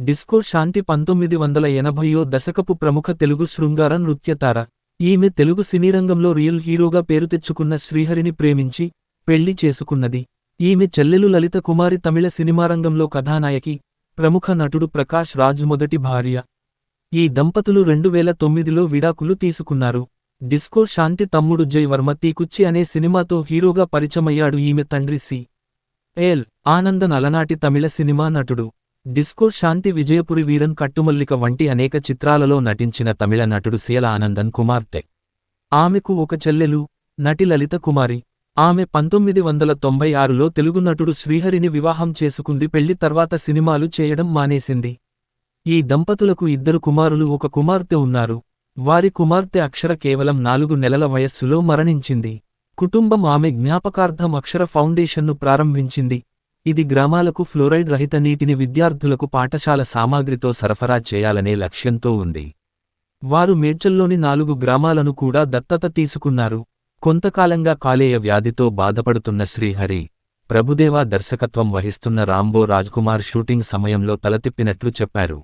Disco శాంతి పంతొమ్మిది వందల ఎనభైయో దశకపు ప్రముఖ తెలుగు శృంగార నృత్యతార. ఈమె తెలుగు సినీరంగంలో రియల్ హీరోగా పేరు తెచ్చుకున్న శ్రీహరిని ప్రేమించి పెళ్ళి చేసుకున్నది. ఈమె చెల్లెలు లలిత కుమారి తమిళ సినిమారంగంలో కథానాయకి ప్రముఖ నటుడు ప్రకాష్ రాజ్ మొదటి భార్య. ఈ దంపతులు రెండు వేల తొమ్మిదిలో విడాకులు తీసుకున్నారు. డిస్కో శాంతి తమ్ముడు జయ్ వర్మ తీకుచ్చి అనే సినిమాతో హీరోగా పరిచమయ్యాడు ఈమె తండ్రి సి. ఎల్. ఆనందన్ అలనాటి తమిళ సినిమా నటుడు. డిస్కో శాంతి విజయపురి వీరన్ కట్టుమల్లిక వంటి అనేక చిత్రాలలో నటించిన తమిళ నటుడు శీల ఆనందన్ కుమార్తె. ఆమెకు ఒక చెల్లెలు నటి లలిత కుమారి. ఆమె పంతొమ్మిది వందల తొంభై ఆరులో తెలుగు నటుడు శ్రీహరిని వివాహం చేసుకుంది. పెళ్ళి తర్వాత సినిమాలు చేయడం మానేసింది. ఈ దంపతులకు ఇద్దరు కుమారులు ఒక కుమార్తె ఉన్నారు. వారి కుమార్తె అక్షర కేవలం నాలుగు నెలల వయస్సులో మరణించింది. కుటుంబం ఆమె జ్ఞాపకార్థం అక్షర ఫౌండేషన్ను ప్రారంభించింది. ఇది గ్రామాలకు ఫ్లోరైడ్ రహిత నీటిని విద్యార్థులకు పాఠశాల సామాగ్రితో సరఫరా చేయాలనే లక్ష్యంతో ఉంది. వారు మేడ్చల్లోని నాలుగు గ్రామాలను కూడా దత్తత తీసుకున్నారు. కొంతకాలంగా కాలేయ వ్యాధితో బాధపడుతున్న శ్రీహరి ప్రభుదేవా దర్శకత్వం వహిస్తున్న రాంబో రాజ్కుమార్ షూటింగ్ సమయంలో తలతిప్పినట్లు చెప్పారు.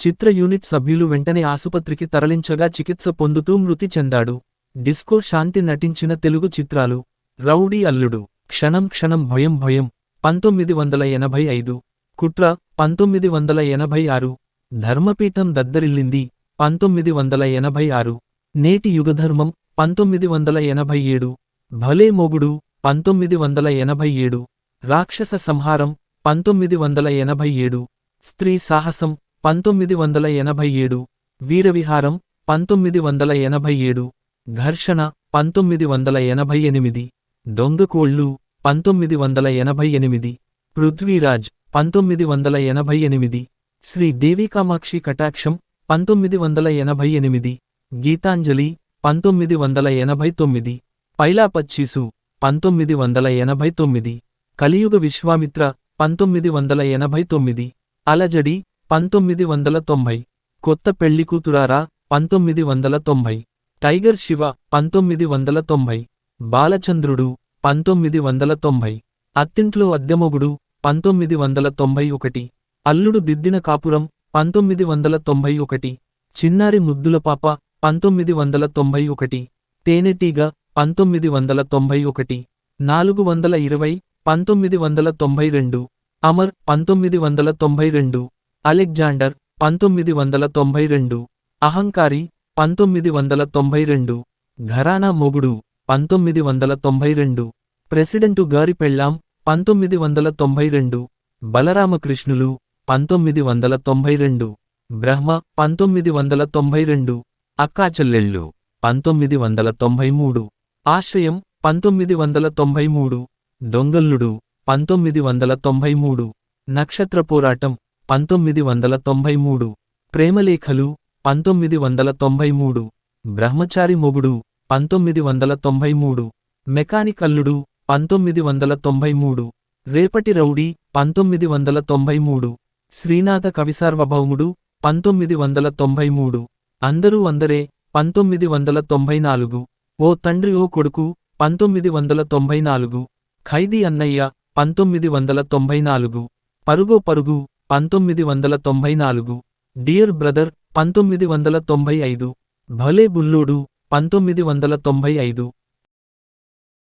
చిత్ర యూనిట్ సభ్యులు వెంటనే ఆసుపత్రికి తరలించగా చికిత్స పొందుతూ మృతి చెందాడు. డిస్కో శాంతి నటించిన తెలుగు చిత్రాలు రౌడీ అల్లుడు క్షణం క్షణం భయం భయం పంతొమ్మిది వందల ఎనభై ఐదు. కుట్ర పంతొమ్మిది వందల ఎనభై ఆరు. ధర్మపీఠం దద్దరిల్లింది. పంతొమ్మిది వందల ఎనభై ఆరు. నేటి యుగధర్మం పంతొమ్మిది వందల ఎనభై ఏడు. భలే మొగుడు పంతొమ్మిది వందల ఎనభై ఏడు. రాక్షస సంహారం పంతొమ్మిది వందల ఎనభై ఏడు. స్త్రీ సాహసం పంతొమ్మిది వందల ఎనభై ఏడు. వీరవిహారం పంతొమ్మిది వందల ఎనభై ఏడు. ఘర్షణ పంతొమ్మిది వందల ఎనభై ఎనిమిది. దొంగకోళ్ళు పంతొమ్మిది వందల ఎనభై ఎనిమిది. పృథ్వీరాజ్ పంతొమ్మిది వందల ఎనభై ఎనిమిది. శ్రీ దేవికామాక్షి కటాక్షం పంతొమ్మిది వందల ఎనభై ఎనిమిది. గీతాంజలి పంతొమ్మిది వందల ఎనభై తొమ్మిది. పైలాపచ్చీసు పంతొమ్మిది వందల ఎనభై తొమ్మిది. కలియుగ విశ్వామిత్ర పంతొమ్మిది వందల ఎనభై తొమ్మిది. అలజడి పంతొమ్మిది వందల తొంభై. కొత్త పెళ్ళికూతురారా పంతొమ్మిది వందల తొంభై. టైగర్ శివ పంతొమ్మిది వందల తొంభై. బాలచంద్రుడు పంతొమ్మిది వందల తొంభై. అత్తింట్లో అద్దెమొగుడు పంతొమ్మిది వందల తొంభై ఒకటి. అల్లుడు దిద్దిన కాపురం పంతొమ్మిది వందల తొంభై ఒకటి. చిన్నారి ముద్దుల పాప పంతొమ్మిది వందల తొంభై ఒకటి. తేనెటీగ పంతొమ్మిది వందల తొంభై ఒకటి. నాలుగు వందల ఇరవై పంతొమ్మిది వందల తొంభై రెండు. అమర్ పంతొమ్మిది వందల తొంభై రెండు. అలెగ్జాండర్ పంతొమ్మిది వందల తొంభై రెండు. అహంకారి పంతొమ్మిది వందల తొంభై రెండు. ఘరానా మొగుడు. పంతొమ్మిది వందల తొంభై రెండు. ప్రెసిడెంటు గారి పెళ్ళాం పంతొమ్మిది వందల తొంభై రెండు. బలరామకృష్ణులు పంతొమ్మిది వందల తొంభై రెండు. బ్రహ్మ పంతొమ్మిది వందల తొంభై రెండు. అక్కాచెల్లెళ్ళు పంతొమ్మిది వందల తొంభై మూడు. ఆశ్రయం పంతొమ్మిది వందల తొంభై మూడు. దొంగల్లుడు పంతొమ్మిది వందల తొంభై మూడు. నక్షత్ర పోరాటం పంతొమ్మిది వందల తొంభై మూడు. ప్రేమలేఖలు పంతొమ్మిది వందల తొంభై మూడు. బ్రహ్మచారి మొగుడు పంతొమ్మిది వందల తొంభై మూడు. మెకానికల్లుడు పంతొమ్మిది వందల తొంభై మూడు. రేపటి రౌడీ పంతొమ్మిది వందల తొంభై మూడు. శ్రీనాథ కవిసార్వభౌముడు పంతొమ్మిది వందల తొంభై మూడు. అందరూ అందరే పంతొమ్మిది వందల తొంభై నాలుగు. ఓ తండ్రి ఓ కొడుకు పంతొమ్మిది వందల తొంభై నాలుగు. ఖైదీ అన్నయ్య పంతొమ్మిది వందల తొంభై నాలుగు. పరుగో పరుగు పంతొమ్మిది వందల తొంభై నాలుగు. డియర్ బ్రదర్ పంతొమ్మిది వందల తొంభై ఐదు. భలే బుల్లోడు పంతొమ్మిది వందల తొంభై ఐదు